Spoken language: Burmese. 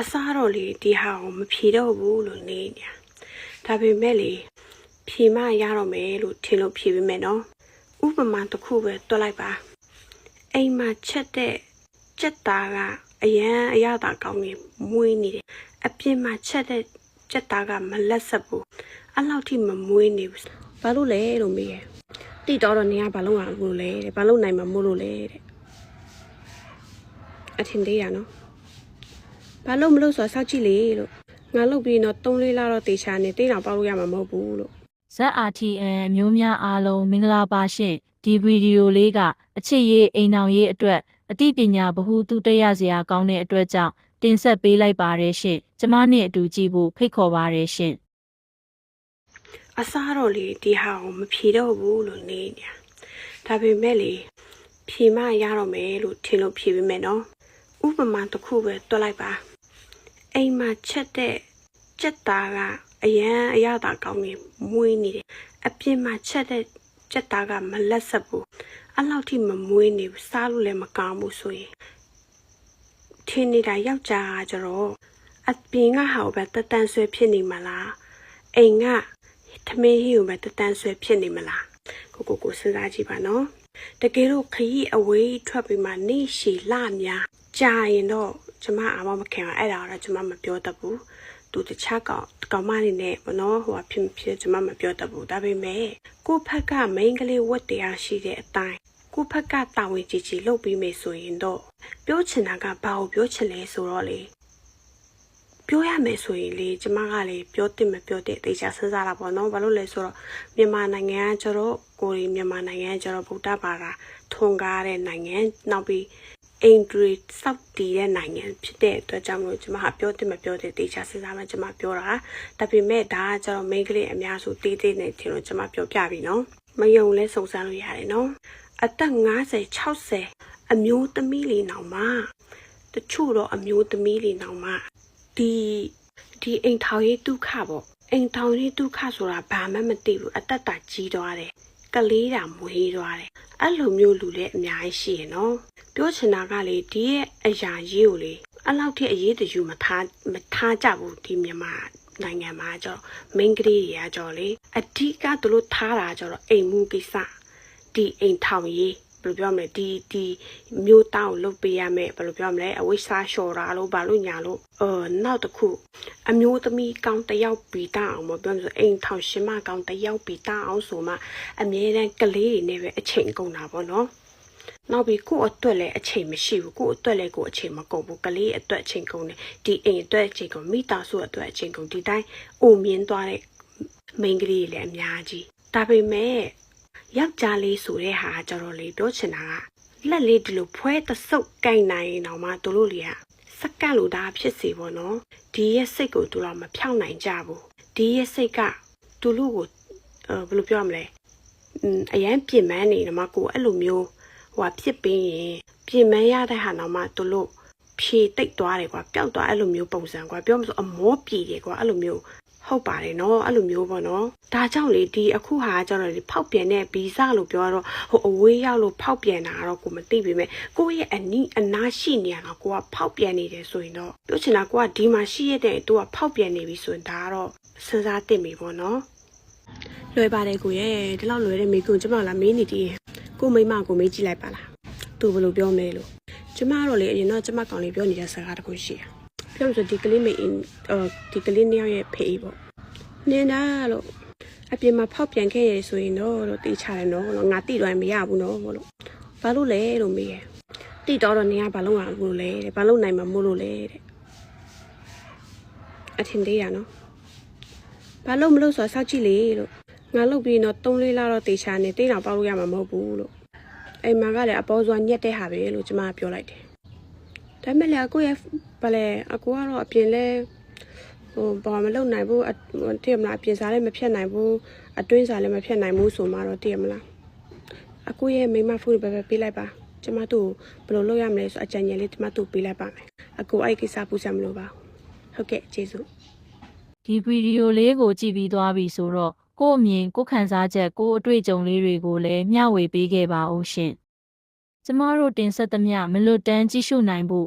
အစားတော့လေဒီဟာကိုမဖြေတော့ဘူးလို့နေညာဒါပေမဲ့လေဖြေမရတော့မယ်လို့ထင်လို့ဖြေပေးမယ်နော်ဥပမာတစ်ခုပဲတွက်လိုက်ပါအိမ်မှာချက်တဲ့ကြက်သားကအရန်အရသာကောင်းနေမွေးနေတယ်အပြင်မှာချက်တဲ့ကြက်သားကမလက်ဆက်ဘူးအဲ့လောက်ထိမမွေးနေဘူးဘာလို့လဲလို့မေးရတိတော်တော့နေကဘာလို့မလို့လဲတဲ့ဘာလို့နိုင်မှာမို့လို့လဲတဲ့အထင်သေးရနော် ဘာလို့မလို့ဆိုတော့စောက်ကြည့်လေလို့ငါလုပ်ပြီးတော့3လေးလာတော့တေချာနေတိတ်တောင်ပေါက်လို့ရမှာမဟုတ်ဘူးလို့ ZRTN အမျိုးများအားလုံးမင်္ဂလာပါရှင်ဒီဗီဒီယိုလေးကအချစ်ရေးအိမ်အောင်ရေးအတွက်အသိပညာဗဟုသုတရစရာကောင်းတဲ့အတွက်ကြောင့်တင်ဆက်ပေးလိုက်ပါတယ်ရှင်ကျမနဲ့အတူကြည့်ဖို့ဖိတ်ခေါ်ပါတယ်ရှင်အစားတော့လေဒီဟာကိုမဖြေတော့ဘူးလို့နေညာဒါပေမဲ့လေဖြေမရတော့မယ်လို့ထင်လို့ဖြေပေးမယ်နော်ဥပမာတစ်ခုပဲတွက်လိုက်ပါ အိမ်မှာချက်တဲ့ကြက်သားကအရန်အရသာကောင်းနေမွေးနေတယ်အပြင်မှာချက်တဲ့ကြက်သားကမလက်ဆက်ဘူးအဲ့လောက်ထိမမွေးနေဘူးစားလို့လည်းမကောင်းဘူးဆိုရင်ထင်းနေတာယောက်ျားကကျတော့အပြင်ကဟာကိုပဲတတန်ဆွဲဖြစ်နေမလားအိမ်ကထမင်းဟီကိုပဲတတန်ဆွဲဖြစ်နေမလားကိုကိုကိုစဉ်းစားကြည့်ပါနော်တကယ်လို့ခရီးအဝေးထွက်ပြီးမှနေရှည်လများ ကြာရင်တော့ကျမအာမမခင်ပါအဲ့ဒါတော့ကျမမပြောတတ်ဘူးသူတခြားကောင်ကောင်မနေနဲ့ဘနော်ဟိုဖြစ်မဖြစ်ကျမမပြောတတ်ဘူးဒါပေမဲ့ကိုဖက်ကမိန်းကလေးဝတ်တရားရှိတဲ့အတိုင်းကိုဖက်ကတာဝန်ကြီးကြီးလုပ်ပြီးမယ်ဆိုရင်တော့ပြောချင်တာကဘာကိုပြောချင်လဲဆိုတော့လေပြောရမယ်ဆိုရင်လေကျမကလေပြောတင်မပြောတဲ့တေချာစဉ်းစားတာပေါ့နော်ဘာလို့လဲဆိုတော့မြန်မာနိုင်ငံကကျတော့ကိုရီမြန်မာနိုင်ငံကကျတော့ဗုဒ္ဓဘာသာထွန်ကားတဲ့နိုင်ငံနောက်ပြီး အင်ဒရီစောက်တီတဲ့နိုင်ငံဖြစ်တဲ့အတွက်ကြောင့်မလို့ကျမကပြောတင်မပြောတဲ့တေချာစဉ်းစားမှကျမပြောတာဒါပေမဲ့ဒါကကျတော့မိန်းကလေးအများစုတေးသေးနေတယ်လို့ကျမပြောပြပြီနော်မယုံလဲစုံစမ်းလို့ရတယ်နော်အသက်50 60အမျိုးသမီးလေးနောင်မှာတချို့တော့အမျိုးသမီးတွေနောင်မှဒီဒီအိမ်ထောင်ရေးဒုက္ခပေါ့အိမ်ထောင်ရေးဒုက္ခဆိုတာဘာမှမသိဘူးအသက်တာကြီးသွားတယ် ကလေးတာမွေးသွားတယ်အဲ့လိုမျိုးလူလည်းအများကြီးရှိရနော်ပြောချင်တာကလေဒီရဲ့အရာရေးကိုလေအဲ့လောက်ထိအရေးတယူမထားမထားကြဘူးဒီမြန်မာနိုင်ငံမှာကျတော့မိန်းကလေးတွေကကျတော့လေအဓိကသူတို့ထားတာကျတော့အိမ်မှုကိစ္စဒီအိမ်ထောင်ရေး ဘယ်လိုပြောမလဲဒီဒီမျိုးတောင်းကိုလုပ်ပေးရမယ်ဘယ်လိုပြောမလဲအဝိစာလျှော်တာလို့ဘာလို့ညာလို့အော်နောက်တစ်ခုအမျိုးသမီးကောင်းတစ်ယောက်ပြီးတအောင်မပြောမလို့အိမ်ထောင်ရှင်မကောင်းတစ်ယောက်ပြီးတအောင်ဆိုမှအမြဲတမ်းကလေးတွေနဲ့ပဲအချိန်ကုန်တာပေါ့နော်နောက်ပြီးကိုယ့်အတွက်လည်းအချိန်မရှိဘူးကိုယ့်အတွက်လည်းကိုယ်အချိန်မကုန်ဘူးကလေးအတွက်အချိန်ကုန်တယ်ဒီအိမ်အတွက်အချိန်ကုန်မိသားစုအတွက်အချိန်ကုန်ဒီတိုင်းအိုမြင်သွားတဲ့မိန်းကလေးတွေလည်းအများကြီးဒါပေမဲ့ ယောက်ျားလေးဆိုတဲ့ဟာကကျတော့လေပြောချင်တာကလက်လေးဒီလိုဖွဲတဆုပ်ကိုင်နိုင်ရင်တော့မှတို့လို့လေကစက္ကန့်လိုဒါဖြစ်စီပေါ့နော်ဒီရဲ့စိတ်ကိုတို့တော့မဖြောင်းနိုင်ကြဘူးဒီရဲ့စိတ်ကတို့လို့ကိုအဲဘယ်လိုပြောရမလဲอืมအရန်ပြင်ပန်းနေတော့မှကိုအဲ့လိုမျိုးဟိုဟာဖြစ်ပြီးရင်ပြင်ပန်းရတဲ့ဟာတော့မှတို့လို့ဖြေတိတ်သွားတယ်ကွာပျောက်သွားအဲ့လိုမျိုးပုံစံကွာပြောမလို့အမောပြေတယ်ကွာအဲ့လိုမျိုး ဟုတ်ပါတယ်နော်အဲ့လိုမျိုးပေါ့နော်ဒါကြောင့်လေဒီအခုဟာကကျတော့လေဖောက်ပြန်တဲ့ဗီဇလို့ပြောတော့ဟိုအဝေးရောက်လို့ဖောက်ပြန်တာကတော့ကိုမသိပေမဲ့ကိုယ့်ရဲ့အနီးအနားရှိနေရတော့ကိုကဖောက်ပြန်နေတယ်ဆိုရင်တော့ပြောချင်တာကိုကဒီမှာရှိရတဲ့သူကဖောက်ပြန်နေပြီဆိုရင်ဒါကတော့စဉ်းစားသင့်ပြီပေါ့နော်လွယ်ပါတယ်ကိုရဲ့ဒီလောက်လွယ်တဲ့မိကုန်းကျမလာမေးနေတည်ကိုမိမကိုမေးကြည့်လိုက်ပါလားသူဘယ်လိုပြောမလဲလို့ကျမကတော့လေအရင်တော့ကျမကောင်လေးပြောနေတဲ့စကားတစ်ခုရှိတယ် ပြောလို့ဆိုဒီကလေးမေးအော်ဒီကလေးနှစ်ယောက်ရဲ့ဖေးပေါ့နေတာလို့အပြင်မှာဖောက်ပြန်ခဲ့ရဆိုရင်တော့လို့တေးချတယ်နော်လို့ငါတိတော့မရဘူးနော်လို့ဘာလို့လဲလို့မေးရတိတော့တော့နေကဘာလို့ငါလို့လဲတဲ့ဘာလို့နိုင်မှာမို့လို့လဲတဲ့အထင်သေးရနော်ဘာလို့မလို့ဆိုတော့စောက်ကြည့်လေလို့ငါလုပ်ပြီးတော့3လေးလာတော့တေချာနေတိတ်တော့ပေါက်လို့ရမှာမဟုတ်ဘူးလို့အိမ်မှာကလည်းအပေါ်စွာညက်တဲ့ဟာပဲလို့ကျမကပြောလိုက်တယ် ဒါပေမဲ့လေအကိုရဲ့ဘာလဲအကိုကတော့အပြင်လဲဟိုဘာမလုပ်နိုင်ဘူးအတည်မလားပြင်စားလည်းမဖြတ်နိုင်ဘူးအတွင်းစားလည်းမဖြတ်နိုင်ဘူးဆိုမှတော့တည်မလားအကူရဲ့မိမဖူးပဲပဲပေးလိုက်ပါကျမတို့ဘယ်လိုလုပ်ရမလဲဆိုအကြံဉာဏ်လေးကျမတို့ပေးလိုက်ပါမယ်အကူအဲ့ဒီကိစ္စပူစံမလို့ပါဟုတ်ကဲ့ကျေးဇူးဒီဗီဒီယိုလေးကိုကြည့်ပြီးသွားပြီဆိုတော့ကိုယ့်အမြင်ကိုယ့်ခံစားချက်ကိုယ့်အတွေ့အကြုံလေးတွေကိုလည်းမျှဝေပေးခဲ့ပါဦးရှင်ကျမတို့တင်ဆက်သမျှမလွတ်တမ်းကြည့်ရှုနိုင်ဖို့